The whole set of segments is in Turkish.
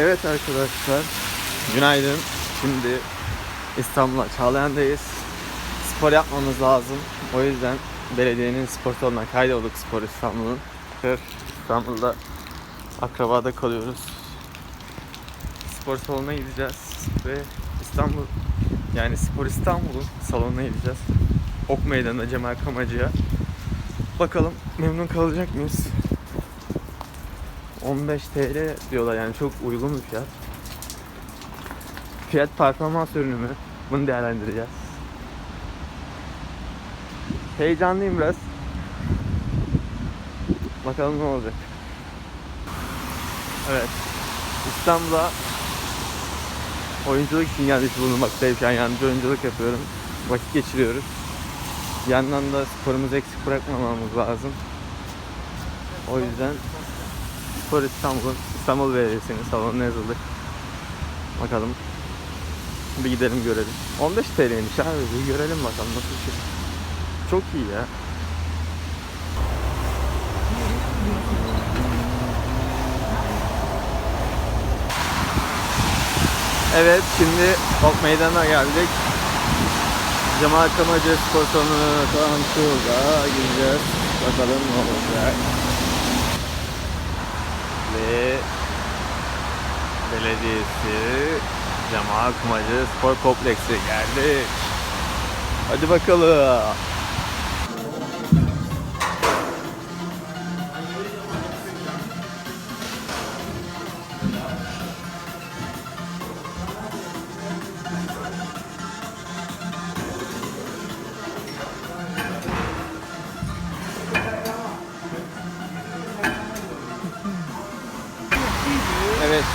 Evet arkadaşlar, günaydın. Şimdi İstanbul'a Çağlayan'dayız. Spor yapmamız lazım. O yüzden belediyenin spor salonuna kaydolduk Spor İstanbul'un. İstanbul'da akrabada kalıyoruz. Spor salonuna gideceğiz ve İstanbul yani Spor İstanbul'un salonuna gideceğiz. Ok Meydanı'nda Cemal Kamacı'ya. Bakalım memnun kalacak mıyız? 15 TL diyorlar yani çok uygun bir fiyat. Fiyat performans ürünü mü? Bunu değerlendireceğiz. Heyecanlıyım biraz. Bakalım ne olacak. Evet. İstanbul'a oyunculuk için gelmiş bulunmaktayım. Yani yardımcı oyunculuk yapıyorum. Vakit geçiriyoruz. Bir yandan da sporumuzu eksik bırakmamamız lazım. O yüzden Spor İstanbul, İstanbul Belediyesi'nin salonuna yazıldık. Bakalım. Bir gidelim görelim. 15 TL'ymiş abi. Bir görelim bakalım nasıl bir şey. Çok iyi ya. Evet şimdi Ok Meydanı'na geldik. Cemal Kamacı Spor Salonu'na tam şurada gideceğiz. Bakalım ne olacak. Ve Belediyesi Cemal Kumacı Spor Kompleksi geldik. Hadi bakalım.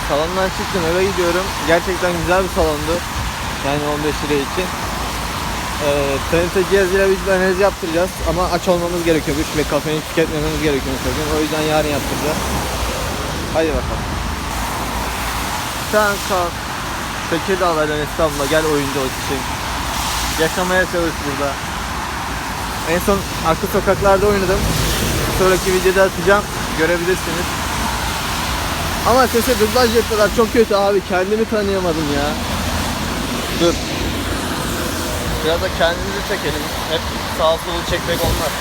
Salondan çıktım eve gidiyorum. Gerçekten güzel bir salondu. Yani 15 lira için. Ee, TNT cihazıyla biz analiz yaptıracağız ama aç olmamız gerekiyormuş ve kafein tüketmememiz gerekiyormuş bugün. O yüzden yarın yaptıracağız. Hadi bakalım. Sen kalk. Tekirdağ'dan İstanbul'a gel oyuncu ol için. Yaşamaya çalış burada. En son arka sokaklarda oynadım. Sonraki videoda atacağım. Görebilirsiniz. Ama sese dublaj yapıyorlar çok kötü abi kendimi tanıyamadım ya. Dur. Biraz da kendimizi çekelim. Hep sağ solu çekmek olmaz.